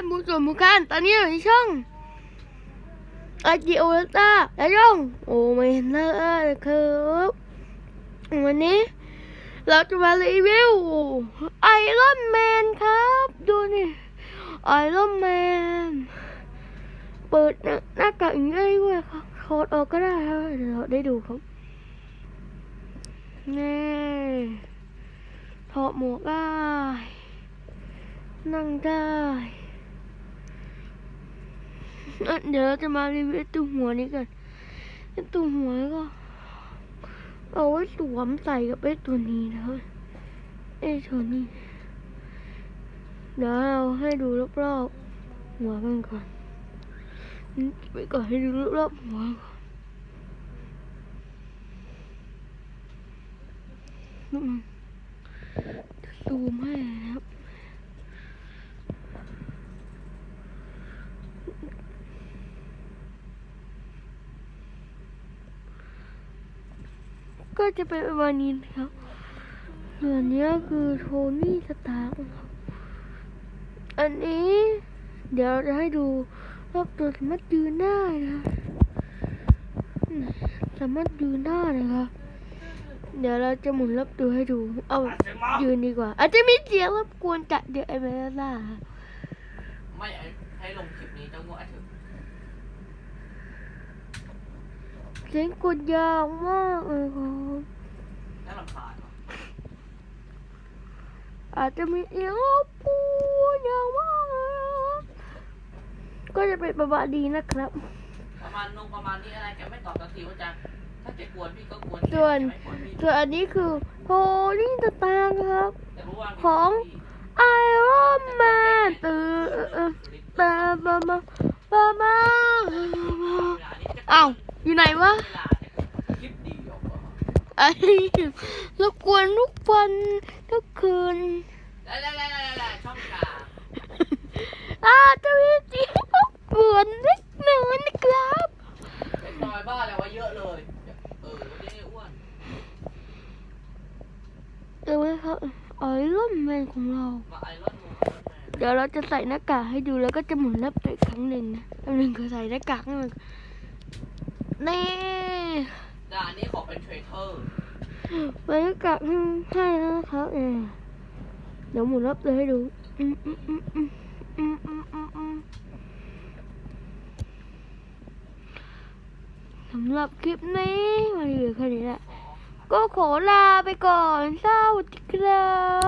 นมูส่วนผู้ชมูกันตอนนี้อยู่ในช่องอาจิโอลต้าและช่องโอเมนเนอร์ครับวันนี้เราจะมารีวิวไอรอนแมนครับดูนี่ไอรอนแมนเปิดหน้ากากอย่างนี้ด้วยครับถอดออกก็ได้ครับเดี๋ยวเราได้ดูครับนี่ถอดหมวกได้ นั่งได้เดี๋ยวเราจะมารีวิวไอ้ตัวหัวนี้กันไอ้ตัวหัวก็ เอาไว้สวมใส่กับไอ้ตัวนี้นะไอ้ตัวนี้เดี๋ยวเราให้ดูรอบๆหัวกันก่อนไปก่อนให้ดูรอบๆหัวก่อนอืมจะซูมให้นะครับ ก็จะเป็นประมาณนี้นะครับส่วนนี้คือโทนี่สตาร์ครับ อันนี้ เดี๋ยวเราจะให้ดูรอบตัวสามารถยืนได้นะ สามารถยืนได้นะครับ เดี๋ยวเราจะหมุนรอบตัวให้ดู เอายืนดีกว่า อาจจะมีเสียงรบกวนจัดเดี๋ยวไอ้เบลล่าไม่ให้ลงคลิปนี้จ้างัวถึง เสียงกดยาวมากเลยครับน่ารำคาญว่ะอาจจะมีเสียงรบกวนยาวมากเลยครับก็จะเป็นประมาณนี้นะครับ ประมาณนงประมาณนี้อะไรแกไม่ตอบสักทีว่าจะถ้าแกกวนพี่ก็กวนแกส่วนแกไม่กวนพี่ส่วนอันนี้คือโทนี่สตาร์ครับ แต่รู้ว่าของ ไอรอนแมนตื่นตาบ้าบ้าบ้าบ้าอ้าวอยู่ไหนวะเวลาเนี่ยคลิปเดียวก็ไอ้รบกวนทุกวันทุกคืนแล้ว แล้วแล้วแล้วแล้วช่องกลางอาจจะมีเสียงรบกวนเล็กน้อยนะครับเป็นน้อยบ้าแล้วว่าเยอะเลย เออวันนี้อ้วนเดี๋ยวไว้ครับไอรอนแมนของเรามาไอรอนมูนเดี๋ยวเราจะใส่หน้ากากให้ดูแล้วก็จะหมุนรอบตัวอีกครั้งหนึ่งนะอันหนึ่งคือใส่หน้ากากให้มัน แน่ด่านนี้ขอเป็นเทรเทอร์ไปรยากาศให้แล้วครับเดี๋ยวหมุนรอบเลยให้ดูสำหรับคลิปนี้มันเหลือแค่นี้แหละก็ขอลาไปก่อนสวัสดีครับ